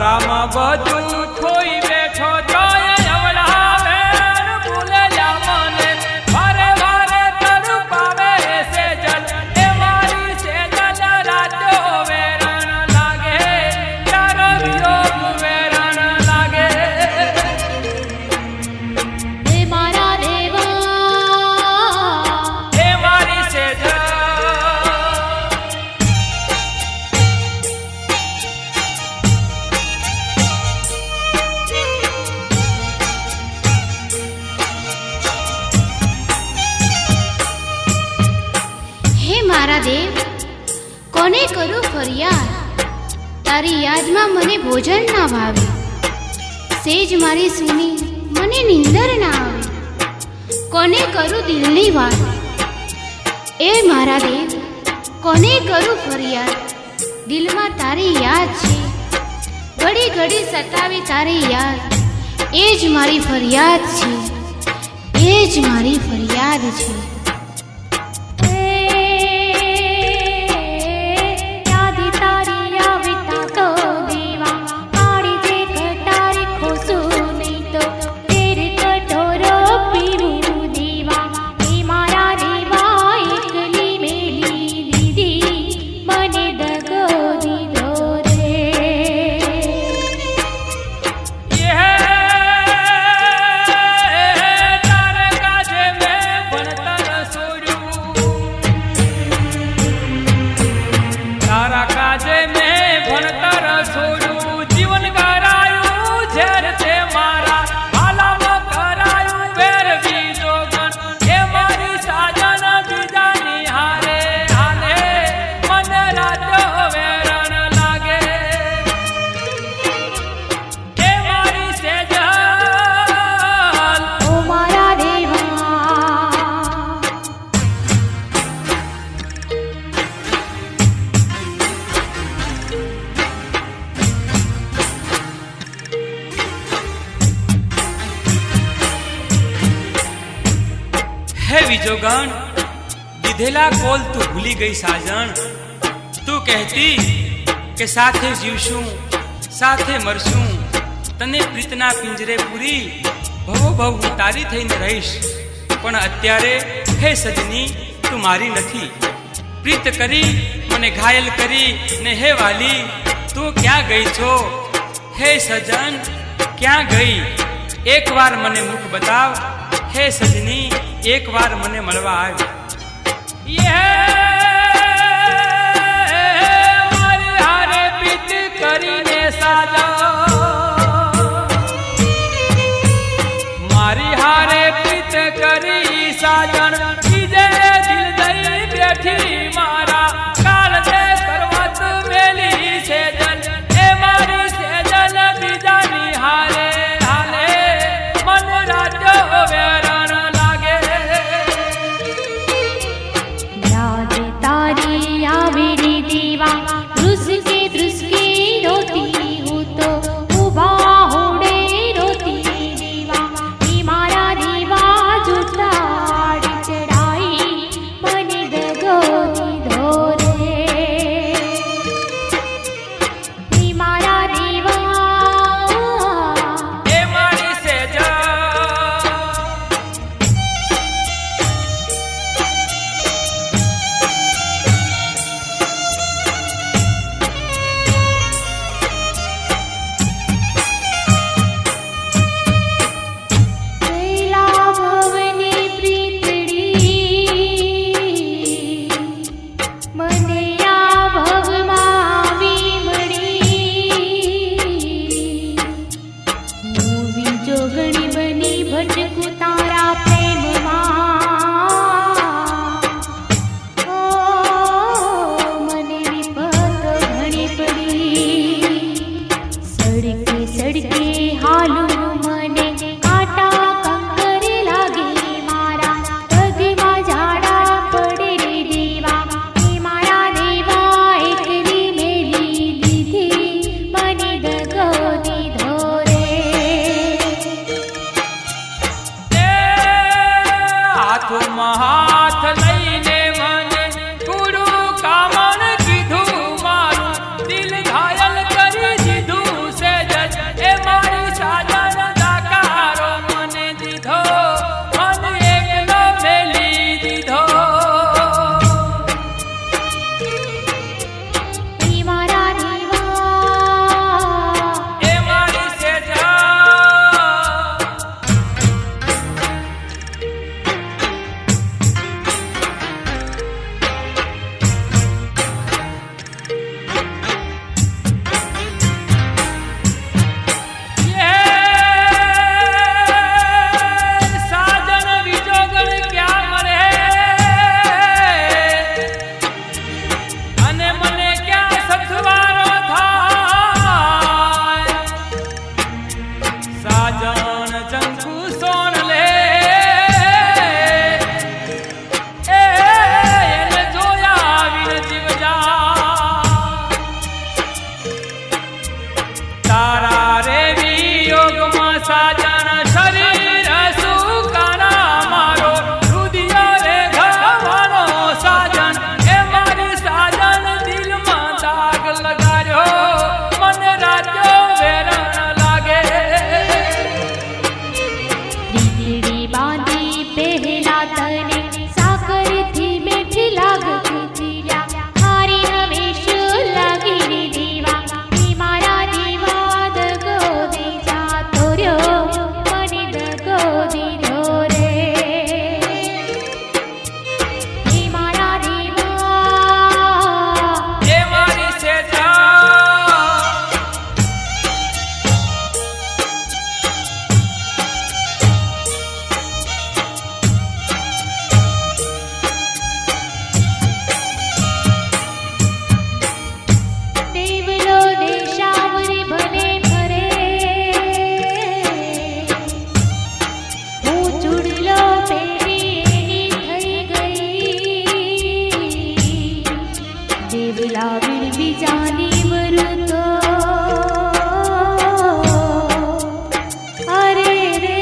રામ ભજું હે મારા દેવ કોને કરું ફરિયાદ? તારી યાદમાં મને ભોજન ના ભાવે. સેજ મારી સુની, મને નિંદર ના આવે. કોને કરું દિલની વાત? એ મારા દેવ, કોને કરું ફરિયાદ? દિલમાં તારી યાદ છે. ઘડી ઘડી સતાવી તારી યાદ. એ જ મારી ફરિયાદ છે. એ જ મારી ફરિયાદ છે. હે વિજોગણ દીધેલા કોલ તું ભૂલી ગઈ સાજણ. તું કહેતી કે સાથે જીવશું, સાથે મરશું. તને પ્રીતના પિંજરે પૂરી, ભવો ભવ હું તારી થઈને રહીશ. પણ અત્યારે હે સજની, તું મારી નથી. પ્રીત કરી, મને ઘાયલ કરી, ને હે વાલી, તું ક્યાં ગઈ છો? હે સજન, ક્યાં ગઈ? એકવાર મને મુખ બતાવ. હે સજની એકવાર મને મળવા આવ મારી હારે પ્રીત કરી સાજણ. બીજે દિલ દઈ બેઠી મારા सिवा रुस के બોલાવીણ બીજાને વરતો અરે રે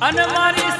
અને મારી